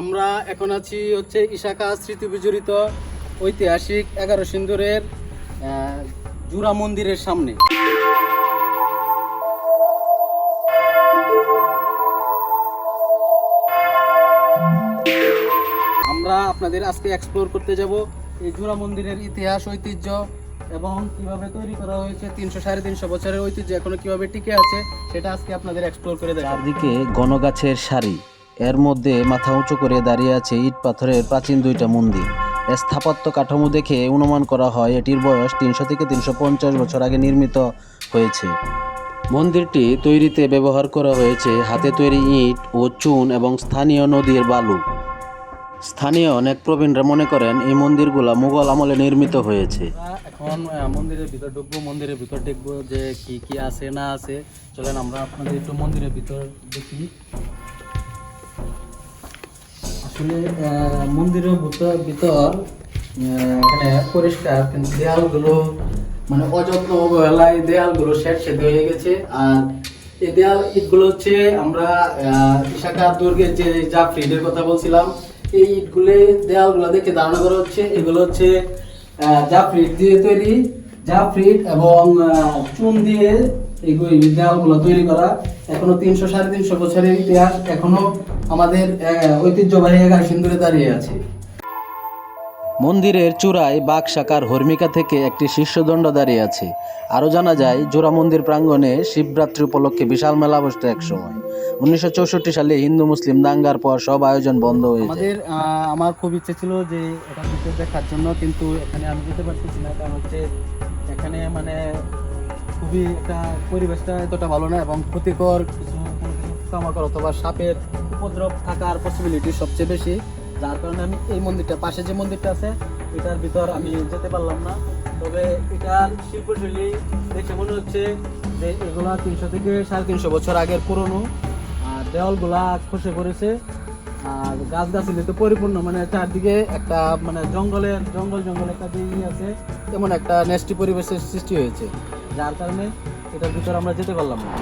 আমরা এখন আছি হচ্ছে ইশাকা স্মৃতি বিজড়িত ঐতিহাসিক এগারো সিন্দুরের জুরা মন্দিরের সামনে। আমরা আপনাদের আজকে এক্সপ্লোর করতে যাব এই জুরা মন্দিরের ইতিহাস, ঐতিহ্য এবং কীভাবে তৈরি করা হয়েছে, তিনশো সাড়ে তিনশো বছরের ঐতিহ্য এখনও কীভাবে টিকে আছে, সেটা আজকে আপনাদের এক্সপ্লোর করে দেখাবো। চারদিকে গণগাছের সারি। এর মধ্যে মাথা উঁচু করে দাঁড়িয়ে আছে ইট পাথরের প্রাচীন দুইটা মন্দির। স্থাপত্য কাঠামো দেখে অনুমান করা হয় এটির বয়স তিনশো থেকে তিনশো পঞ্চাশ বছর আগে নির্মিত হয়েছে। মন্দিরটি তৈরিতে ব্যবহার করা হয়েছে হাতে তৈরি ইট ও চুন এবং স্থানীয় নদীর বালু। স্থানীয় অনেক প্রবীণরা মনে করেন এই মন্দিরগুলো মুঘল আমলে নির্মিত হয়েছে। এখন মন্দিরের ভিতর ঢুকবো, মন্দিরের ভিতর দেখব যে কি কি আছে, না আছে। চলেন আমরা আপনাদের একটু মন্দিরের ভিতর দেখি। আসলে মন্দিরের ভিতর এখানে পরিষ্কার কিন্তু দেয়ালগুলো মানে অযত্ন অবহেলায় দেয়ালগুলো শেষ সেদ হয়ে গেছে। আর এই দেয়াল ইটগুলো হচ্ছে আমরা বিশাখা দুর্গের যে জাফরিদের কথা বলছিলাম এই ইটগুলো দেয়ালগুলো দেখে ধারণা করা হচ্ছে এগুলো হচ্ছে আহ, জাফরিট দিয়ে তৈরি। জাফরিট এবং আহ, চুন দিয়ে এইগুলো এই দেওয়ালগুলো তৈরি করা। এখনও তিনশো সাড়ে তিনশো বছরের ইতিহাস এখনও আমাদের ঐতিহ্যবাহী এগারো সিন্দুরে দাঁড়িয়ে আছে। মন্দিরের চূড়ায় বাঘ শাকার হর্মিকা থেকে একটি শীর্ষদণ্ড দাঁড়িয়ে আছে। আরও জানা যায় জোড়া মন্দির প্রাঙ্গণে শিবরাত্রি উপলক্ষে বিশাল মেলা বসত এক সময় উনিশশো চৌষট্টি সালে হিন্দু মুসলিম দাঙ্গার পর সব আয়োজন বন্ধ হয়ে আমাদের আহ, আমার খুব ইচ্ছে ছিল যে এটা দেখার জন্য কিন্তু এখানে আমি যেতে পারতেছি না কারণ হচ্ছে এখানে মানে খুবই একটা পরিবেশটা এতটা ভালো না এবং ক্ষতিকর কিছু পোকামাকড় অথবা সাপের উপদ্রব থাকার পসিবিলিটি সবচেয়ে বেশি। যার কারণে আমি এই মন্দিরটা, পাশে যে মন্দিরটা আছে, এটার ভিতর আমি যেতে পারলাম না। তবে এটার শিল্পশৈলী দেখে মনে হচ্ছে যে এগুলা তিনশো থেকে সাড়ে তিনশো বছর আগের পুরনো। আর দেওয়ালগুলা খসে পড়েছে। আর গাছ গাছালি তো পরিপূর্ণ মানে চারদিকে একটা মানে জঙ্গলের জঙ্গল জঙ্গল একটা দিয়ে আছে তেমন একটা নেস্টি পরিবেশের সৃষ্টি হয়েছে। যার কারণে এটার ভিতরে আমরা যেতে পারলাম না।